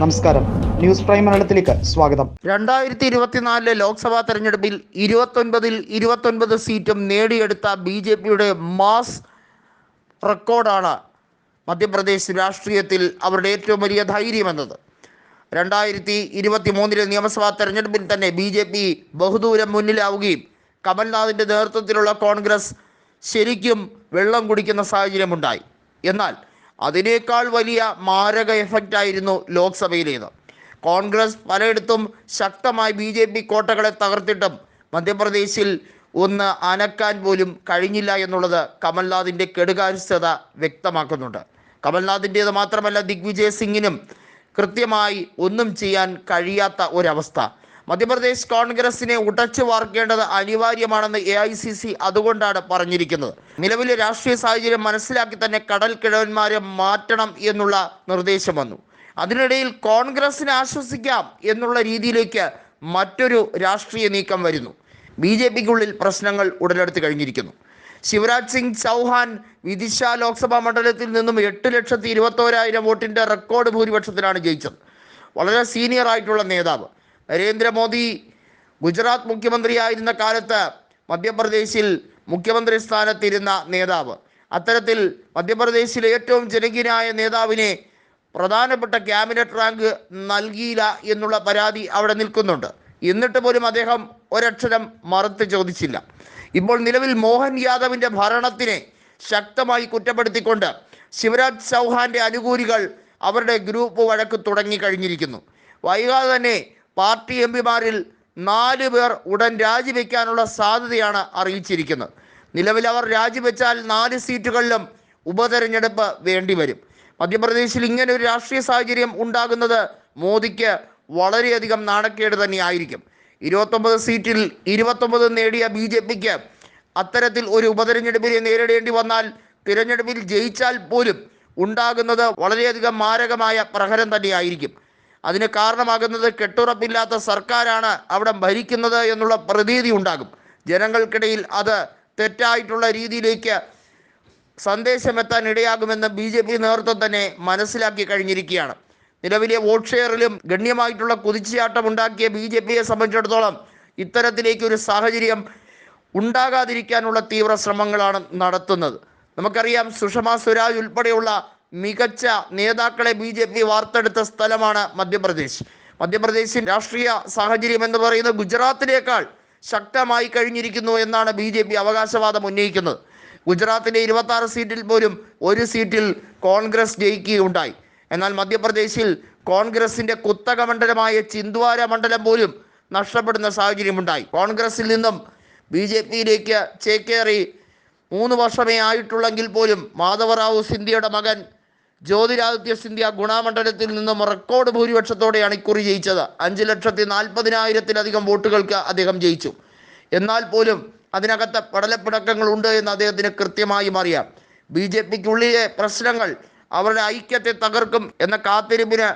നമസ്കാരം. News prime മലയാളത്തിലേക്ക് സ്വാഗതം. രണ്ടായിരത്തി ഇരുപത്തിനാലിലെ ലോക്സഭാ തെരഞ്ഞെടുപ്പിൽ ഇരുപത്തൊൻപതിൽ ഇരുപത്തൊൻപത് സീറ്റും നേടിയെടുത്ത ബി ജെ പിയുടെ മാസ് റെക്കോർഡാണ് മധ്യപ്രദേശ് രാഷ്ട്രീയത്തിൽ അവരുടെ ഏറ്റവും വലിയ ധൈര്യമെന്നത്. രണ്ടായിരത്തി ഇരുപത്തി മൂന്നിലെ നിയമസഭാ തെരഞ്ഞെടുപ്പിൽ തന്നെ ബി ജെ പി ബഹുദൂരം മുന്നിലാവുകയും കമൽനാഥിന്റെ നേതൃത്വത്തിലുള്ള കോൺഗ്രസ് ശരിക്കും വെള്ളം കുടിക്കുന്ന സാഹചര്യമുണ്ടായി. എന്നാൽ അതിനേക്കാൾ വലിയ മാരക എഫക്റ്റ് ആയിരുന്നു ലോക്സഭയിലേത് കോൺഗ്രസ് പലയിടത്തും ശക്തമായി ബി ജെ പി കോട്ടകളെ തകർത്തിട്ടും മധ്യപ്രദേശിൽ ഒന്ന് അനക്കാൻ പോലും കഴിഞ്ഞില്ല എന്നുള്ളത് കമൽനാഥിന്റെ കെടുകാര്യസ്ഥത വ്യക്തമാക്കുന്നുണ്ട്. കമൽനാഥിന്റേത് മാത്രമല്ല ദിഗ്വിജയ് സിംഗിനും കൃത്യമായി ഒന്നും ചെയ്യാൻ കഴിയാത്ത ഒരവസ്ഥ. മധ്യപ്രദേശ് കോൺഗ്രസിനെ ഉടച്ചു വാർക്കേണ്ടത് അനിവാര്യമാണെന്ന് എ ഐ സി സി അതുകൊണ്ടാണ് പറഞ്ഞിരിക്കുന്നത്. നിലവിലെ രാഷ്ട്രീയ സാഹചര്യം മനസ്സിലാക്കി തന്നെ കടൽ കിഴവന്മാരെ മാറ്റണം എന്നുള്ള നിർദ്ദേശം വന്നു. അതിനിടയിൽ കോൺഗ്രസിനെ ആശ്വസിക്കാം എന്നുള്ള രീതിയിലേക്ക് മറ്റൊരു രാഷ്ട്രീയ നീക്കം വരുന്നു. ബി ജെ പിക്കുള്ളിൽ പ്രശ്നങ്ങൾ ഉടലെടുത്ത് കഴിഞ്ഞിരിക്കുന്നു. ശിവരാജ് സിംഗ് ചൗഹാൻ വിദിശ ലോക്സഭാ മണ്ഡലത്തിൽ നിന്നും എട്ട് ലക്ഷത്തി ഇരുപത്തോരായിരം വോട്ടിന്റെ റെക്കോർഡ് ഭൂരിപക്ഷത്തിലാണ് ജയിച്ചത്. വളരെ സീനിയർ ആയിട്ടുള്ള നേതാവ്. നരേന്ദ്രമോദി ഗുജറാത്ത് മുഖ്യമന്ത്രിയായിരുന്ന കാലത്ത് മധ്യപ്രദേശിൽ മുഖ്യമന്ത്രി സ്ഥാനത്തിരുന്ന നേതാവ്. അത്തരത്തിൽ മധ്യപ്രദേശിലെ ഏറ്റവും ജനകീയനായ നേതാവിനെ പ്രധാനപ്പെട്ട ക്യാബിനറ്റ് റാങ്ക് നൽകിയില്ല എന്നുള്ള പരാതി അവിടെ നിൽക്കുന്നുണ്ട്. എന്നിട്ട് പോലും അദ്ദേഹം ഒരക്ഷരം മറുത്ത് ചോദിച്ചില്ല. ഇപ്പോൾ നിലവിൽ മോഹൻ യാദവിന്റെ ഭരണത്തിനെ ശക്തമായി കുറ്റപ്പെടുത്തിക്കൊണ്ട് ശിവരാജ് ചൗഹാന്റെ അനുകൂലികൾ അവരുടെ ഗ്രൂപ്പ് വഴക്ക് തുടങ്ങി കഴിഞ്ഞിരിക്കുന്നു. വൈകാതെ തന്നെ പാർട്ടി എം പിമാരിൽ നാല് പേർ ഉടൻ രാജിവെക്കാനുള്ള സാധ്യതയാണ് അറിയിച്ചിരിക്കുന്നത്. നിലവിൽ അവർ രാജിവെച്ചാൽ നാല് സീറ്റുകളിലും ഉപതെരഞ്ഞെടുപ്പ് വേണ്ടിവരും. മധ്യപ്രദേശിൽ ഇങ്ങനെ ഒരു രാഷ്ട്രീയ സാഹചര്യം ഉണ്ടാകുന്നത് മോദിക്ക് വളരെയധികം നാണക്കേട് തന്നെയായിരിക്കും. ഇരുപത്തൊമ്പത് സീറ്റിൽ ഇരുപത്തൊമ്പത് നേടിയ ബി ജെ പിക്ക് അത്തരത്തിൽ ഒരു ഉപതെരഞ്ഞെടുപ്പിനെ നേരിടേണ്ടി വന്നാൽ തിരഞ്ഞെടുപ്പിൽ ജയിച്ചാൽ പോലും ഉണ്ടാകുന്നത് വളരെയധികം മാരകമായ പ്രഹരം തന്നെയായിരിക്കും. അതിന് കാരണമാകുന്നത് കെട്ടുറപ്പില്ലാത്ത സർക്കാരാണ് അവിടെ ഭരിക്കുന്നത് എന്നുള്ള പ്രതീതി ഉണ്ടാകും. ജനങ്ങൾക്കിടയിൽ അത് തെറ്റായിട്ടുള്ള രീതിയിലേക്ക് സന്ദേശമെത്താൻ ഇടയാകുമെന്ന് ബി ജെ പി നേതൃത്വം തന്നെ മനസ്സിലാക്കി കഴിഞ്ഞിരിക്കുകയാണ്. നിലവിലെ വോട്ട് ഷെയറിലും ഗണ്യമായിട്ടുള്ള കുതിച്ചുചാട്ടമുണ്ടാക്കിയ ബി ജെ പിയെ സംബന്ധിച്ചിടത്തോളം ഇത്തരത്തിലേക്കൊരു സാഹചര്യം ഉണ്ടാകാതിരിക്കാനുള്ള തീവ്ര ശ്രമങ്ങളാണ് നടത്തുന്നത്. നമുക്കറിയാം സുഷമ സ്വരാജ് ഉൾപ്പെടെയുള്ള മികച്ച നേതാക്കളെ ബി ജെ പി വാർത്തെടുത്ത സ്ഥലമാണ് മധ്യപ്രദേശ്. മധ്യപ്രദേശിൻ രാഷ്ട്രീയ സാഹചര്യം എന്ന് പറയുന്നത് ഗുജറാത്തിനേക്കാൾ ശക്തമായി കഴിഞ്ഞിരിക്കുന്നു എന്നാണ് ബി ജെ പി അവകാശവാദം ഉന്നയിക്കുന്നത്. ഗുജറാത്തിലെ ഇരുപത്തി സീറ്റിൽ പോലും ഒരു സീറ്റിൽ കോൺഗ്രസ് ജയിക്കുകയുണ്ടായി. എന്നാൽ മധ്യപ്രദേശിൽ കോൺഗ്രസിന്റെ കുത്തക മണ്ഡലമായ ചിന്ദ്വാര മണ്ഡലം പോലും നഷ്ടപ്പെടുന്ന സാഹചര്യമുണ്ടായി. കോൺഗ്രസിൽ നിന്നും ബി ജെ പിയിലേക്ക് ചേക്കേറി മൂന്ന് വർഷമേ ആയിട്ടുള്ളെങ്കിൽ പോലും മാധവറാവു സിന്ധ്യയുടെ മകൻ ജ്യോതിരാദിത്യ സിന്ധ്യ ഗുണമണ്ഡലത്തിൽ നിന്നും റെക്കോർഡ് ഭൂരിപക്ഷത്തോടെയാണ് ഇക്കുറി ജയിച്ചത്. അഞ്ച് ലക്ഷത്തി നാൽപ്പതിനായിരത്തിലധികം വോട്ടുകൾക്ക് അദ്ദേഹം ജയിച്ചു. എന്നാൽ പോലും അതിനകത്ത് പടലപ്പിടക്കങ്ങൾ ഉണ്ട് എന്ന് അദ്ദേഹത്തിന് കൃത്യമായും അറിയാം. ബി ജെ പിക്കുള്ളിലെ പ്രശ്നങ്ങൾ അവരുടെ ഐക്യത്തെ തകർക്കും എന്ന കാത്തിരിപ്പിന്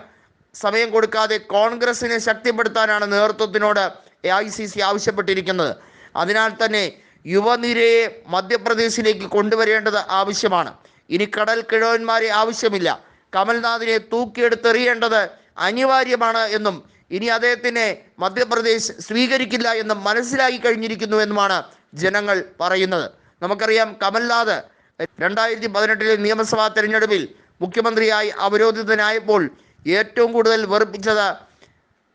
സമയം കൊടുക്കാതെ കോൺഗ്രസിനെ ശക്തിപ്പെടുത്താനാണ് നേതൃത്വത്തിനോട് എ ഐ സി സി ആവശ്യപ്പെട്ടിരിക്കുന്നത്. അതിനാൽ തന്നെ യുവനിരയെ മധ്യപ്രദേശിലേക്ക് കൊണ്ടുവരേണ്ടത് ആവശ്യമാണ്. ഇനി കടൽ കിഴവന്മാരെ ആവശ്യമില്ല. കമൽനാഥിനെ തൂക്കിയെടുത്തെറിയേണ്ടത് അനിവാര്യമാണ് എന്നും ഇനി അദ്ദേഹത്തിനെ മധ്യപ്രദേശ് സ്വീകരിക്കില്ല എന്നും മനസ്സിലാക്കി കഴിഞ്ഞിരിക്കുന്നു എന്നുമാണ് ജനങ്ങൾ പറയുന്നത്. നമുക്കറിയാം കമൽനാഥ് രണ്ടായിരത്തി പതിനെട്ടിലെ നിയമസഭാ തെരഞ്ഞെടുപ്പിൽ മുഖ്യമന്ത്രിയായി അവരോധിതനായപ്പോൾ ഏറ്റവും കൂടുതൽ വെറുപ്പിച്ചത്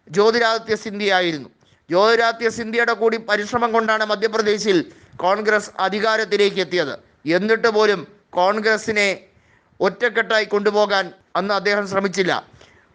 ജ്യോതിരാദിത്യ സിന്ധ്യയായിരുന്നു. ജ്യോതിരാദിത്യ സിന്ധ്യയുടെ കൂടി പരിശ്രമം കൊണ്ടാണ് മധ്യപ്രദേശിൽ കോൺഗ്രസ് അധികാരത്തിലേക്ക് എത്തിയത്. എന്നിട്ട് പോലും കോൺഗ്രസിനെ ഒറ്റക്കെട്ടായി കൊണ്ടുപോകാൻ അന്ന് അദ്ദേഹം ശ്രമിച്ചില്ല.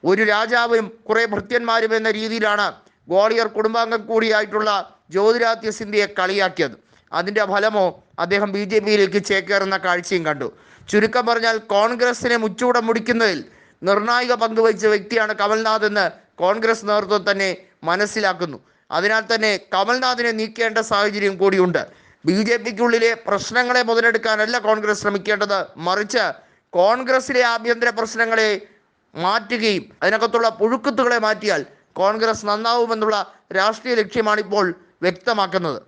ഒരു രാജാവും കുറേ ഭൃത്യന്മാരും എന്ന രീതിയിലാണ് ഗ്വാളിയർ കുടുംബാംഗം കൂടിയായിട്ടുള്ള ജ്യോതിരാദിത്യ സിന്ധ്യയെ കളിയാക്കിയത്. അതിന്റെ ഫലമോ അദ്ദേഹം ബി ജെ പിയിലേക്ക് ചേക്കേറുന്ന കാഴ്ചയും കണ്ടു. ചുരുക്കം പറഞ്ഞാൽ കോൺഗ്രസിനെ മുച്ചൂടം മുടിക്കുന്നതിൽ നിർണായക പങ്ക് വഹിച്ച വ്യക്തിയാണ് കമൽനാഥ് എന്ന് കോൺഗ്രസ് നേതൃത്വം തന്നെ മനസ്സിലാക്കുന്നു. അതിനാൽ തന്നെ കമൽനാഥിനെ നീക്കേണ്ട സാഹചര്യം കൂടിയുണ്ട്. ബി ജെ പിക്കുള്ളിലെ പ്രശ്നങ്ങളെ മുതലെടുക്കാനല്ല കോൺഗ്രസ് ശ്രമിക്കേണ്ടത്. മറിച്ച് കോൺഗ്രസിലെ ആഭ്യന്തര പ്രശ്നങ്ങളെ മാറ്റുകയും അതിനകത്തുള്ള പുഴുക്കുത്തുകളെ മാറ്റിയാൽ കോൺഗ്രസ് നന്നാവുമെന്നുള്ള രാഷ്ട്രീയ ലക്ഷ്യമാണിപ്പോൾ വ്യക്തമാക്കുന്നത്.